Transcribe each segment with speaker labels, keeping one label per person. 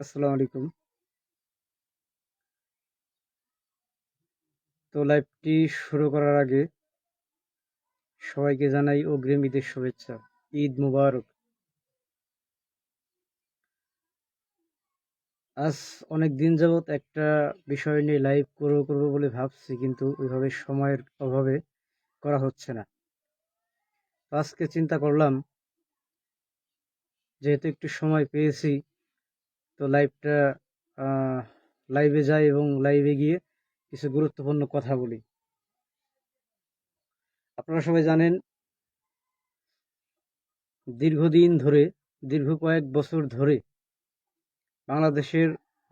Speaker 1: আসসালামু আলাইকুম। তো লাইভটি শুরু করার আগে সবাইকে জানাই অগ্রিম ঈদের শুভেচ্ছা। ঈদ মুবারক। আজ অনেক দিন যাবৎ একটা বিষয় নিয়ে লাইভ করব করব বলে ভাবছি, কিন্তু ওইভাবে সময়ের অভাবে করা হচ্ছে না। আজকে চিন্তা করলাম, যেহেতু একটু সময় পেয়েছি তো লাইভটা লাইভে যাই এবং লাইভে গিয়ে কিছু গুরুত্বপূর্ণ কথা বলি। আপনারা সবাই জানেন, দীর্ঘদিন ধরে, দীর্ঘ কয়েক বছর ধরে বাংলাদেশের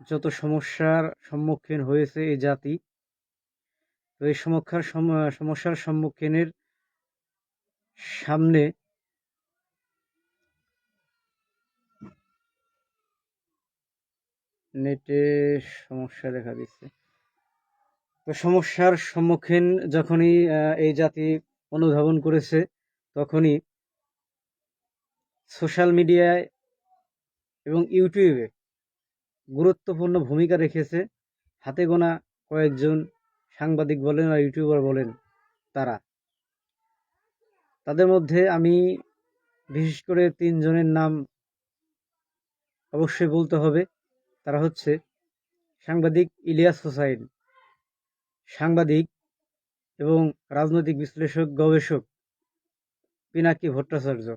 Speaker 1: যত সমস্যার সম্মুখীন হয়েছে এই জাতি, তো এই সমস্যার সম- সমস্যার সম্মুখীনের সামনে নেটে সমস্যা দেখা দিচ্ছে। তো সমস্যার সম্মুখীন যখনই এই জাতি অনুধাবন করেছে, তখনই সোশ্যাল মিডিয়ায় এবং ইউটিউবে গুরুত্বপূর্ণ ভূমিকা রেখেছে। হাতে গোনা কয়েকজন সাংবাদিক বলেন আর ইউটিউবার বলেন তারা। তাদের মধ্যে আমি বিশেষ করে তিনজনের নাম অবশ্যই বলতে হবে। তারা হচ্ছে সাংবাদিক ইলিয়াস হোসাইন, সাংবাদিক এবং রাজনৈতিক বিশ্লেষক, গবেষক পিনাকি ভট্টাচার্য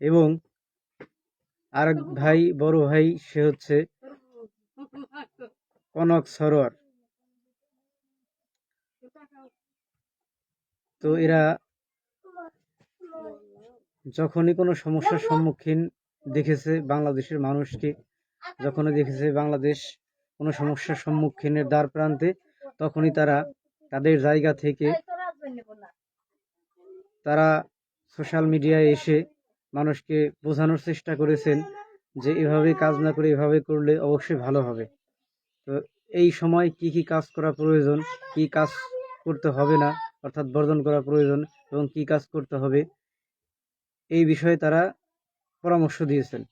Speaker 1: এবং আর ভাই, বড় ভাই, সে হচ্ছে কনক সরোয়ার। তো এরা যখনই কোনো সমস্যার সম্মুখীন দেখেছে বাংলাদেশের মানুষকে যখনই দেখেছে বাংলাদেশ কোনো সমস্যার সম্মুখীনের দ্বার প্রান্তে, তখনই তারা তাদের জায়গা থেকে তারা সোশ্যাল মিডিয়ায় এসে মানুষকে বোঝানোর চেষ্টা করেছেন যে এভাবে কাজ না করে এভাবে করলে অবশ্যই ভালো হবে। তো এই সময় কি কি কাজ করা প্রয়োজন, কি কাজ করতে হবে না, অর্থাৎ বর্জন করা প্রয়োজন এবং কি কাজ করতে হবে, এই বিষয়ে তারা পরামর্শ দিয়েছেন।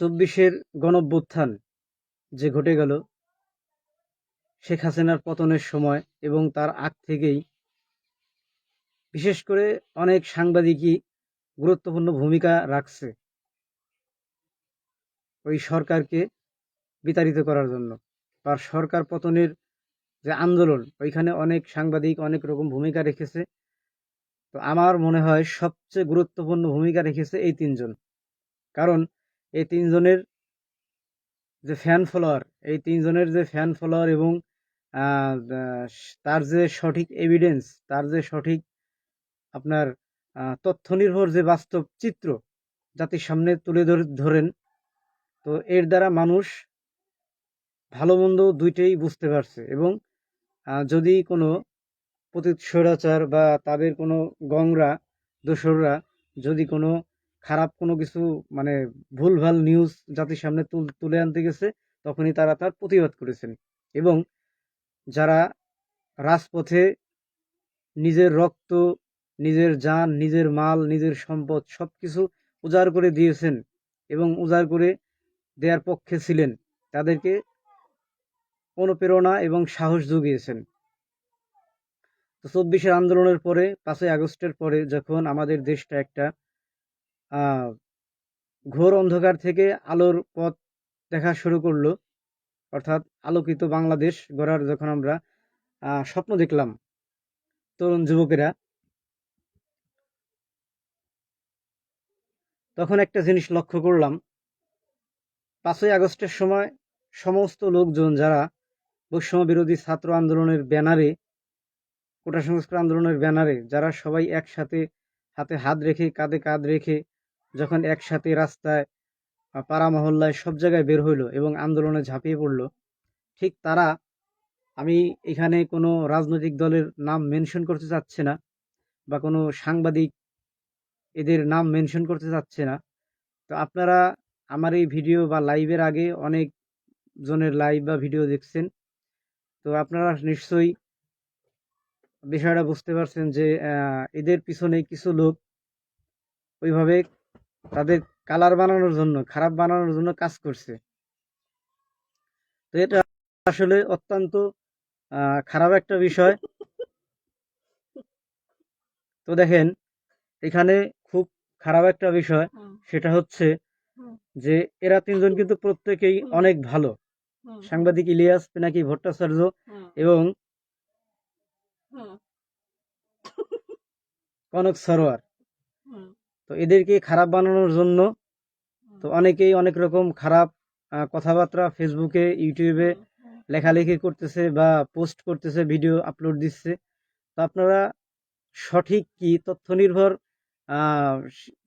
Speaker 1: চব্বিশের গণভ্যুত্থান যে ঘটে গেল, শেখ হাসিনার পতনের সময় এবং তার আগ থেকেই বিশেষ করে অনেক সাংবাদিকই গুরুত্বপূর্ণ ভূমিকা রাখছে ওই সরকারকে বিতাড়িত করার জন্য। বা সরকার পতনের যে আন্দোলন, ওইখানে অনেক সাংবাদিক অনেক রকম ভূমিকা রেখেছে। তো আমার মনে হয় সবচেয়ে গুরুত্বপূর্ণ ভূমিকা রেখেছে এই তিনজন। কারণ এই তিনজনের যে ফ্যান ফলোয়ার এই তিনজনের যে ফ্যান ফলোয়ার এবং তার যে সঠিক এভিডেন্স তার যে সঠিক আপনার তথ্য নির্ভর যে বাস্তব চিত্র জাতির সামনে তুলে ধর- ধরেন, তো এর দ্বারা মানুষ ভালো মন্দ দুইটাই বুঝতে পারছে এবং যদি কোনো পতিত স্বৈরাচার বা তাদের কোনো গংরা, দোসররা যদি কোনো খারাপ কোনো কিছু মানে ভুলভাল নিউজ জাতির সামনে তুল- আনতে গেছে, তখনই তারা তার প্রতিবাদ করেছেন। এবং যারা রাজপথে নিজের রক্ত, নিজের যান, নিজের মাল, নিজের সম্পদ সব কিছু উজাড় করে দিয়েছেন এবং উজাড় করে দেওয়ার পক্ষে ছিলেন, তাদেরকে অনুপ্রেরণা এবং সাহস জুগিয়েছেন। তো চব্বিশের আন্দোলনের পরে, পাঁচই আগস্টের পরে যখন আমাদের দেশটা একটা ঘোর অন্ধকার থেকে আলোর পথ দেখা শুরু করল। অর্থাৎ আলোকিত বাংলাদেশ গড়ার যখন আমরা স্বপ্ন দেখলাম তরুণ যুবকেরা, তখন একটা জিনিস লক্ষ্য করলাম। পাঁচই আগস্টের সময় সমস্ত লোকজন যারা বৈষম্য বিরোধী ছাত্র আন্দোলনের ব্যানারে, কোটা সংস্কার আন্দোলনের ব্যানারে, যারা সবাই একসাথে হাতে হাত রেখে, কাঁধে কাঁধ রেখে যখন একসাথে রাস্তায় পাড়া মহল্লায় সব জায়গায় বের হইল এবং আন্দোলনে ঝাঁপিয়ে পড়ল, ঠিক তারা, আমি এখানে কোনো রাজনৈতিক দলের নাম মেনশন করতে চাচ্ছি না বা কোনো সাংবাদিক এদের নাম মেনশন করতে চাচ্ছে না। তো আপনারা আমার এই ভিডিও বা লাইভের আগে অনেক জনের লাইভ বা ভিডিও দেখছেন। তো আপনারা নিশ্চয়ই বিষয়টা বুঝতে পারছেন যে এদের পিছনে কিছু লোক ওইভাবে তাদের কালার বানানোর জন্য খারাপ বানানোর জন্য কাজ করছে। তো এটা আসলে অত্যন্ত খারাপ একটা বিষয়। তো দেখেন এখানে খুব খারাপ একটা বিষয় সেটা হচ্ছে যে এরা তিনজন কিন্তু প্রত্যেকেই অনেক ভালো। সাংবাদিক ইলিয়াস পিনাকি ভট্টাচার্য এবং কনক সরোয়ার। তো এদেরকে খারাপ বানানোর জন্য তো অনেকেই অনেক রকম খারাপ কথাবার্তা ফেসবুকে ইউটিউবে লেখালেখি করতেছে বা পোস্ট করতেছে ভিডিও আপলোড দিচ্ছে। তো আপনারা সঠিক কি তথ্য নির্ভর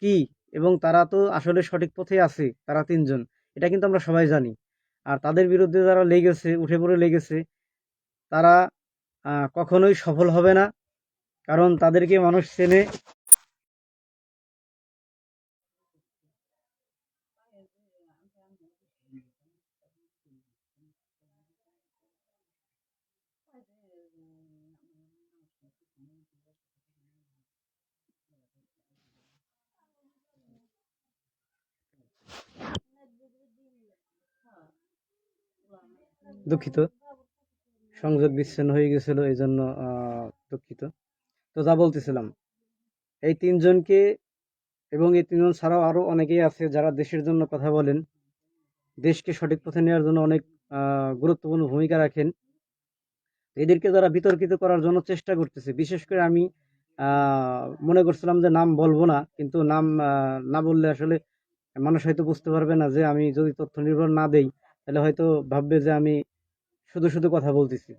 Speaker 1: কি এবং তারা তো আসলে সঠিক পথে আছে তারা তিনজন এটা কিন্তু আমরা সবাই জানি। আর তাদের বিরুদ্ধে যারা লেগেছে উঠে পড়ে লেগেছে তারা কখনোই সফল হবে না। কারণ তাদেরকে মানুষ চেনে দুঃখিত। সংযোগ বিচ্ছিন্ন হয়ে গেছিল এই জন্য দুঃখিত। তো যা বলতেছিলাম এই তিনজনকে এবং এই তিনজন ছাড়াও আরও অনেকেই আছে যারা দেশের জন্য কথা বলেন, দেশকে সঠিক পথে নেওয়ার জন্য অনেক গুরুত্বপূর্ণ ভূমিকা রাখেন। এদেরকে যারা বিতর্কিত করার জন্য চেষ্টা করতেছে, বিশেষ করে আমি মনে করছিলাম যে নাম বলব না, কিন্তু নাম না বললে আসলে মানুষ হয়তো বুঝতে পারবে না যে আমি যদি তথ্য নির্ভর না দেই, তাহলে হয়তো ভাববে যে আমি শুধু শুধু কথা বলতেছি।